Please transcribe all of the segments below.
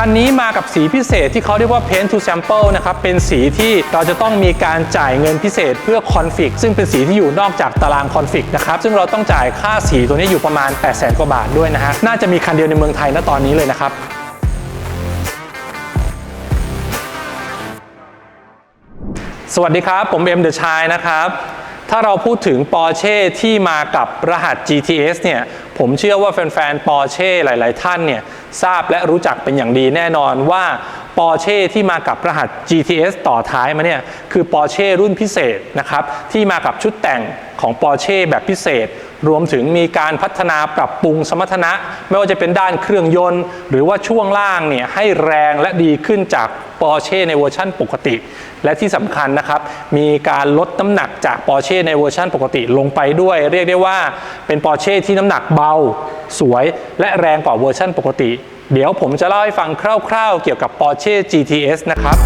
คันนี้มากับสีพิเศษที่เขาเรียกว่า Paint to Sample นะครับ เป็นสีที่เราจะต้องมีการจ่ายเงินพิเศษเพื่อคอนฟิกซึ่งเป็นสีที่อยู่นอกจากตารางคอนฟิกนะครับ ซึ่งเราต้องจ่ายค่าสีตัวนี้อยู่ประมาณ 8 0 0 0 0 0กว่าบาทด้วยนะฮะ น่าจะมีคันเดียวในเมืองไทยณตอนนี้เลยนะครับสวัสดีครับ ผมเอ็มเดอะชายนะครับ ถ้าเราพูดถึง Porsche ที่มากับรหัส GTS เนี่ย ผมเชื่อว่าแฟนๆ Porsche หลาย ๆ ท่านเนี่ย ทราบและรู้จักเป็นอย่างดีแน่นอนว่าปอร์เช่ที่มากับรหัส GTS ต่อท้ายมาเนี่ยคือปอร์เช่รุ่นพิเศษนะครับที่มากับชุดแต่ง ของ Porsche แบบพิเศษ รวมถึงมีการพัฒนาปรับปรุงสมรรถนะ ไม่ว่าจะเป็นด้านเครื่องยนต์ หรือว่าช่วงล่างเนี่ยให้แรงและดีขึ้นจาก Porsche ในเวอร์ชั่นปกติ และที่สำคัญนะครับ มีการลดน้ำหนักจาก Porsche ในเวอร์ชั่นปกติลงไปด้วย เรียกได้ว่าเป็น Porsche ที่น้ำหนักเบา สวย และแรงกว่าเวอร์ชั่นปกติ เดี๋ยวผมจะเล่าให้ฟังคร่าว ๆ เกี่ยวกับ Porsche GTS นะครับ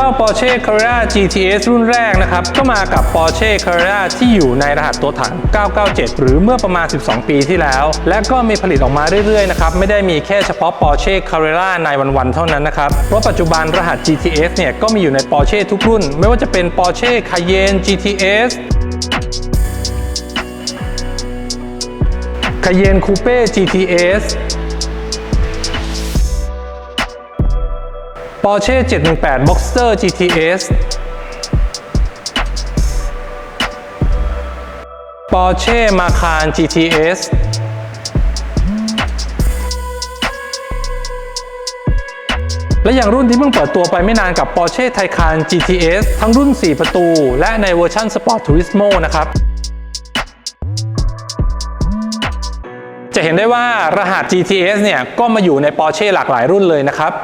เจ้า Porsche Carrera GTS รุ่นแรกนะครับ ก็มากับ Porsche Carrera ที่อยู่ในรหัสตัวถัง 997 หรือเมื่อประมาณ 12 ปีที่แล้ว และก็มีผลิตออกมาเรื่อยๆนะครับ ไม่ได้มีแค่เฉพาะ Porsche Carrera ในวันๆเท่านั้นนะครับเพราะปัจจุบันรหัส GTS เนี่ยก็มีอยู่ใน Porsche ทุกรุ่น ไม่ว่าจะเป็น Porsche Cayenne GTS Cayenne Coupe GTS Porsche 718 Boxster GTS Porsche Macan GTS และอย่างรุ่นที่เพิ่งเปิดตัวไปไม่นานกับ Porsche Taycan GTS ทั้งรุ่น 4 ประตู และในเวอร์ชัน Sport Turismo นะครับ จะเห็นได้ว่ารหัส GTS เนี่ยก็มาอยู่ใน Porsche หลากหลายรุ่นเลยนะครับ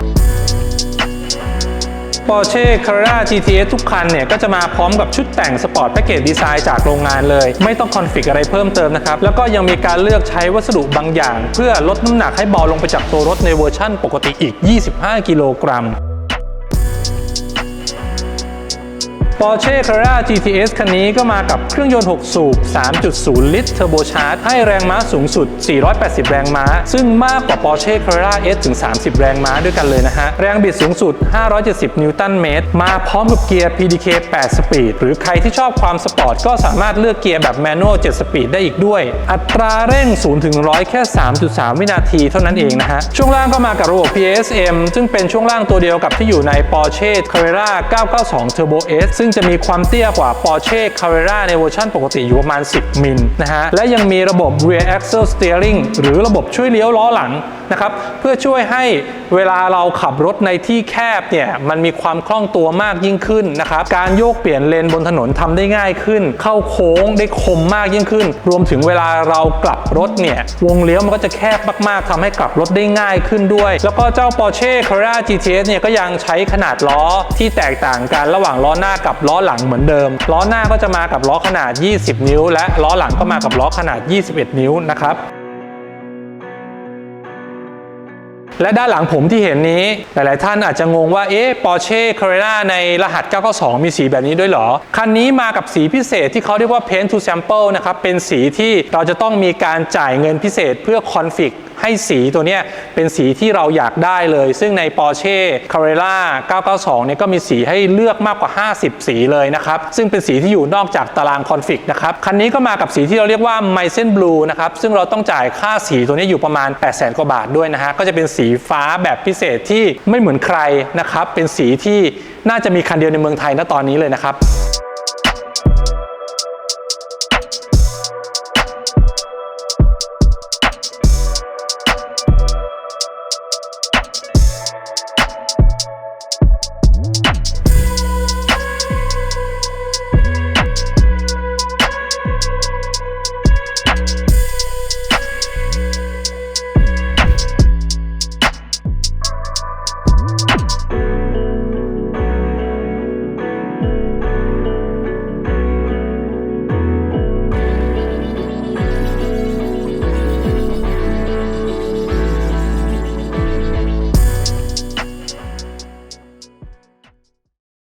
Porsche Carrera GTS ทุกคันเนี่ยก็จะมาพร้อมกับชุดแต่งสปอร์ตแพ็กเกจดีไซน์จากโรงงานเลย ไม่ต้องคอนฟิกอะไรเพิ่มเติมนะครับ แล้วก็ยังมีการเลือกใช้วัสดุบางอย่าง เพื่อลดน้ำหนักให้เบาลงไปจากตัวรถในเวอร์ชั่นปกติอีก 25 กิโลกรัม Porsche Carrera GTS คันนี้ก็มากับเครื่องยนต์ 6 สูบ 3.0 ลิตรเทอร์โบชาร์จ ให้แรงม้าสูงสุด 480 แรงม้า ซึ่งมากกว่า Porsche Carrera S ถึง 30 แรงม้าด้วยกันเลยนะฮะ แรงบิดสูงสุด 570 นิวตันเมตร มาพร้อมกับเกียร์ PDK 8 สปีด หรือใครที่ชอบความสปอร์ตก็สามารถเลือกเกียร์แบบแมนนวล 7 สปีดได้อีกด้วย อัตราเร่ง 0 ถึง 100 แค่ 3.3 วินาทีเท่านั้นเองนะฮะ ช่วงล่างก็มากับระบบ PSM ซึ่งเป็นช่วงล่างตัวเดียวกับที่อยู่ใน Porsche Carrera 992 Turbo S ซึ่งจะมีความเตี้ยกว่า Porsche Carrera ในเวอร์ชันปกติอยู่ประมาณ 10 มิลนะฮะ และยังมีระบบ Rear Axle Steering หรือระบบช่วยเลี้ยวล้อหลังนะครับ เพื่อช่วยให้เวลาเราขับรถในที่แคบเนี่ย มันมีความคล่องตัวมากยิ่งขึ้นนะครับ การโยกเปลี่ยนเลนบนถนนทำได้ง่ายขึ้น เข้าโค้งได้คมมากยิ่งขึ้น รวมถึงเวลาเรากลับรถเนี่ย วงเลี้ยวมันก็จะแคบมากๆทำให้กลับรถได้ง่ายขึ้นด้วย แล้วก็เจ้า Porsche Carrera GTS เนี่ยก็ยังใช้ขนาดล้อที่แตกต่างกันระหว่างล้อหน้ากับล้อหลังเหมือนเดิม ล้อหน้าก็จะมากับล้อขนาด 20 นิ้ว และล้อหลังก็มากับล้อขนาด 21 นิ้วนะครับและด้านหลังผมที่เห็นนี้ หลาย ๆ ท่านอาจจะงงว่า เอ๊ะ Porsche Carrera ในรหัส 992 มีสีแบบนี้ด้วยเหรอ คันนี้มากับสีพิเศษที่เขาเรียกว่า Paint to Sample นะครับ เป็นสีที่เราจะต้องมีการจ่ายเงินพิเศษเพื่อคอนฟิกให้สีตัวนี้เป็นสีที่เราอยากได้เลย ซึ่งใน Porsche Carrera 992 เนี่ยก็มีสีให้เลือกมากกว่า 50 สีเลยนะครับ ซึ่งเป็นสีที่อยู่นอกจากตารางคอนฟิกนะครับ คันนี้ก็มากับสีที่เราเรียกว่า m y c e n Blue นะครับ ซึ่งเราต้องจ่ายค่าสีตัวนี้อยู่ประมาณ 800,000กว่าบาทด้วยนะฮะ ก็จะเป็นสีฟ้าแบบพิเศษที่ไม่เหมือนใครนะครับ เป็นสีที่น่าจะมีคันเดียวในเมืองไทยณตอนนี้เลยนะครับ